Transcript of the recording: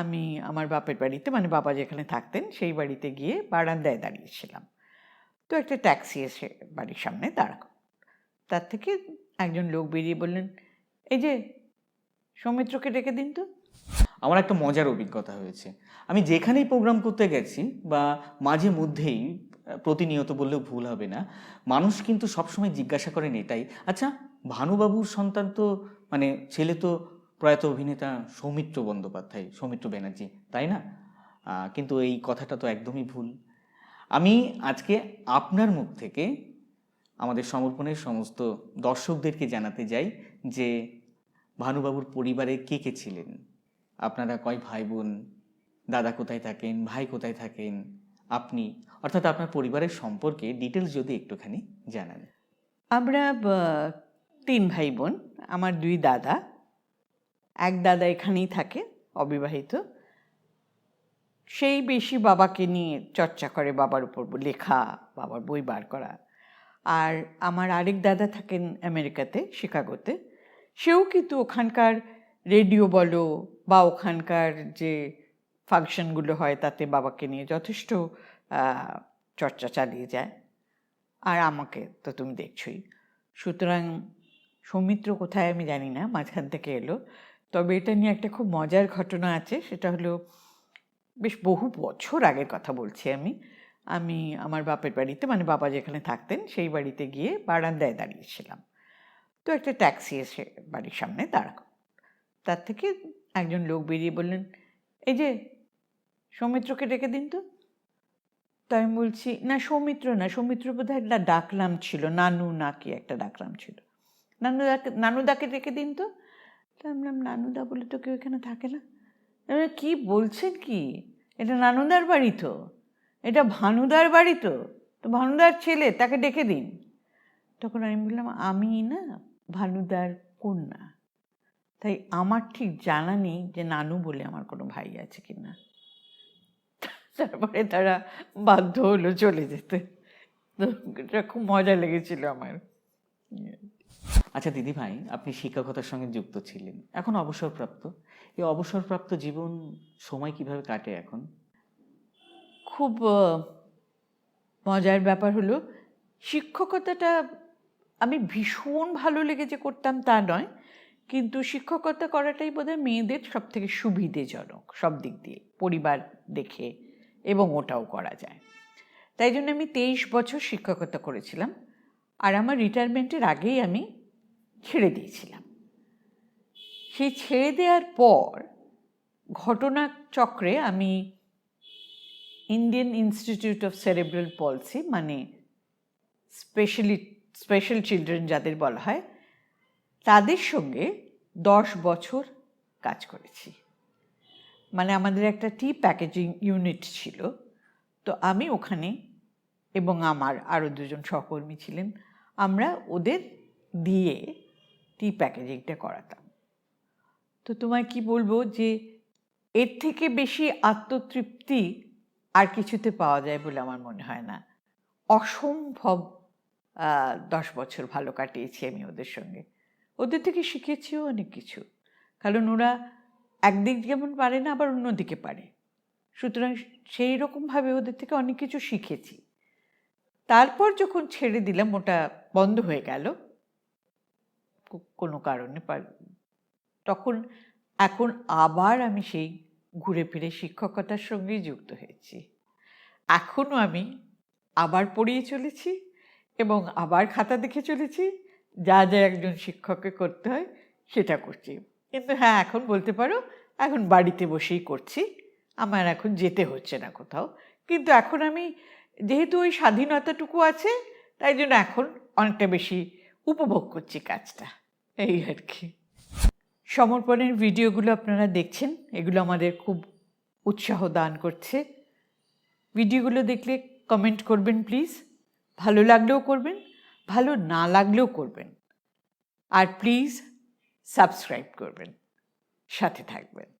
আমি আমার বাপের বাড়িতে মানে বাবা যেখানে থাকতেন, সেই বাড়িতে গিয়ে বারান্দায় দাঁড়িয়েছিলাম। তো একটা ট্যাক্সি এসে বাড়ির সামনে দাঁড়াল। তার থেকে একজন লোক বেরিয়ে বললেন, এই যে, সৌমিত্রকে ডেকে দিন তো। আমার একটা মজার অভিজ্ঞতা হয়েছে। আমি যেখানেই প্রোগ্রাম করতে গেছি বা মাঝে মধ্যেই, প্রতিনিয়ত বললেও ভুল হবে না, মানুষ কিন্তু সবসময় জিজ্ঞাসা করেন এটাই আচ্ছা ভানুবাবুর সন্তান তো মানে ছেলে তো প্রয়াত অভিনেতা সৌমিত্র বন্দ্যোপাধ্যায়, সৌমিত্র ব্যানার্জি, তাই না? কিন্তু এই কথাটা তো একদমই ভুল। আমি আজকে আপনার মুখ থেকে আমাদের সমর্পণের সমস্ত দর্শকদেরকে জানাতে যাই যে ভানুবাবুর পরিবারে কে কে ছিলেন? আপনারা কয় ভাই বোন দাদা কোথায় থাকেন? ভাই কোথায় থাকেন? আপনি, অর্থাৎ আপনার পরিবারের সম্পর্কে ডিটেলস যদি একটুখানি জানান। আমরা তিন ভাই বোন আমার দুই দাদা এক দাদা এখানেই থাকে, অবিবাহিত। সেই বেশি বাবাকে নিয়ে চর্চা করে বাবার উপর লেখা, বাবার বই বার করা। আর আমার আরেক দাদা থাকেন আমেরিকাতে, শিকাগোতে। সেও কিন্তু ওখানকার রেডিও বলো বা ওখানকার যে ফাংশনগুলো হয় তাতে বাবাকে নিয়ে যথেষ্ট চর্চা চালিয়ে যায়। আর আমাকে তো তুমি দেখছোই। সুতরাং সৌমিত্র কোথায় আমি জানি না, মাঝখান থেকে এলো। তবে এটা নিয়ে একটা খুব মজার ঘটনা আছে, সেটা হলো বেশ বহু বছর আগের কথা বলছি আমি। আমি আমার বাপের বাড়িতে মানে বাবা যেখানে থাকতেন, সেই বাড়িতে গিয়ে বারান্দায় দাঁড়িয়েছিলাম। তো একটা ট্যাক্সি এসে বাড়ির সামনে দাঁড়াল। তার থেকে একজন লোক বেরিয়ে বললেন, এই যে, সৌমিত্রকে ডেকে দিন তো। তো আমি বলছি, না, সৌমিত্র না, সৌমিত্র বোধহয় একটা ডাকলাম ছিল, নানু না কি একটা ডাকলাম ছিল। নানুদাকে নানুদাকে ডেকে দিন তো? তো আমি বললাম নানুদা বলে তো কেউ এখানে থাকে না। বললাম, কি বলছেন কি? এটা নানুদার বাড়ি তো। এটা ভানুদার বাড়ি তো। তো ভানুদার ছেলে তাকে ডেকে দিন। তখন আমি বললাম আমি না ভানুদার কন্যা। তাই আমার ঠিক জানা নেই যে নানু বলে আমার কোনো ভাই আছে কি না। তারপরে তারা বাধ্য হলো চলে যেতে। তো এটা খুব মজা লেগেছিল আমার। আচ্ছা দিদি ভাই আপনি শিক্ষকতার সঙ্গে যুক্ত ছিলেন। এখন অবসরপ্রাপ্ত। এই অবসরপ্রাপ্ত জীবন সময় কীভাবে কাটে এখন? খুব মজার ব্যাপার হলো, শিক্ষকতাটা আমি ভীষণ ভালো লেগেছে করতাম তা নয়, কিন্তু শিক্ষকতা করাটাই বোধহয় মেয়েদের সব থেকে সুবিধেজনক, সব দিক দিয়ে, পরিবার দেখে এবং ওটাও করা যায়। তাই জন্য আমি তেইশ বছর শিক্ষকতা করেছিলাম। আর আমার রিটায়ারমেন্টের আগেই আমি ছেড়ে দিয়েছিলাম। সেই ছেড়ে দেওয়ার পর ঘটনাচক্রে আমি Indian institute of cerebral palsy মানে স্পেশালি স্পেশাল চিলড্রেন যাদের বলা হয়, তাদের সঙ্গে দশ বছর কাজ করেছি। মানে আমাদের একটা টি প্যাকেজিং ইউনিট ছিল। তো আমি ওখানে এবং আমার আরও দুজন সহকর্মী ছিলেন। আমরা ওদের দিয়ে টি প্যাকেজিংটা করাতাম। তো তোমায় কি বলব যে এর থেকে বেশি আত্মতৃপ্তি আর কিছুতে পাওয়া যায় বলে আমার মনে হয় না। অসম্ভব দশ বছর ভালো কাটিয়েছি আমি ওদের সঙ্গে। ওদের থেকে শিখেছিও অনেক কিছু। কারণ ওরা একদিক যেমন পারে না, আবার অন্যদিকে পারে। সুতরাং সেই রকমভাবে ওদের থেকে অনেক কিছু শিখেছি। তারপর যখন ছেড়ে দিলাম ওটা বন্ধ হয়ে গেল। কোনো কারণে তখন, এখন আবার আমি সেই ঘুরে ফিরে শিক্ষকতার সঙ্গেই যুক্ত হয়েছি। এখনও আমি আবার পড়িয়ে চলেছি এবং আবার খাতা দেখে চলেছি, যা যা একজন শিক্ষককে করতে হয় সেটা করছি। কিন্তু হ্যাঁ এখন বলতে পারো, এখন বাড়িতে বসেই করছি। আমার এখন যেতে হচ্ছে না কোথাও। কিন্তু এখন আমি, যেহেতু ওই স্বাধীনতাটুকু আছে তাই জন্য এখন অনেকটা বেশি উপভোগ করছি কাজটা। এই আর কি। সমর্পণের ভিডিওগুলো আপনারা দেখছেন, এগুলো আমাদের খুব উৎসাহ দান করছে। ভিডিওগুলো দেখলে কমেন্ট করবেন প্লিজ ভালো লাগলেও করবেন, ভালো না লাগলেও করবেন। আর প্লিজ সাবস্ক্রাইব করবেন। সাথে থাকবেন।